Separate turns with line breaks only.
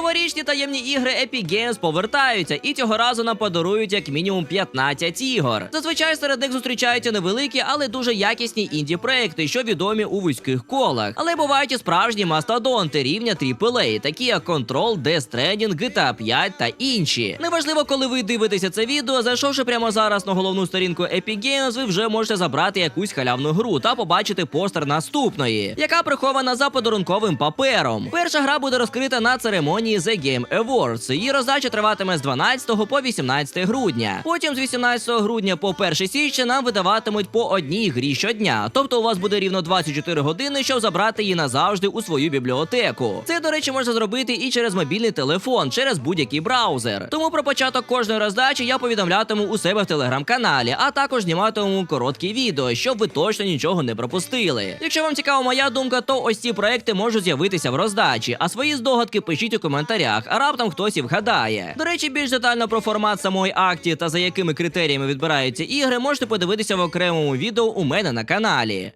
Новорічні таємні ігри Epic Games повертаються і цього разу нам подарують як мінімум 15 ігор. Зазвичай серед них зустрічаються невеликі, але дуже якісні інді проекти, що відомі у вузьких колах. Але бувають і справжні мастодонти рівня AAA, такі як Control, Death Stranding, GTA 5 та інші. Неважливо, коли ви дивитеся це відео, зайшовши прямо зараз на головну сторінку Epic Games, ви вже можете забрати якусь халявну гру та побачити постер наступної, яка прихована за подарунковим папером. Перша гра буде розкрита на церемонії The Game Awards. Її роздача триватиме з 12 по 18 грудня. Потім з 18 грудня по 1 січня нам видаватимуть по одній грі щодня. Тобто у вас буде рівно 24 години, щоб забрати її назавжди у свою бібліотеку. Це, до речі, можна зробити і через мобільний телефон, через будь-який браузер. Тому про початок кожної роздачі я повідомлятиму у себе в телеграм-каналі, а також зніматиму короткі відео, щоб ви точно нічого не пропустили. Якщо вам цікава моя думка, то ось ці проекти можуть з'явитися в роздачі. А свої здогадки пишіть у коментарях, а раптом хтось і вгадає. До речі, більш детально про формат самої акції та за якими критеріями відбираються ігри, можете подивитися в окремому відео у мене на каналі.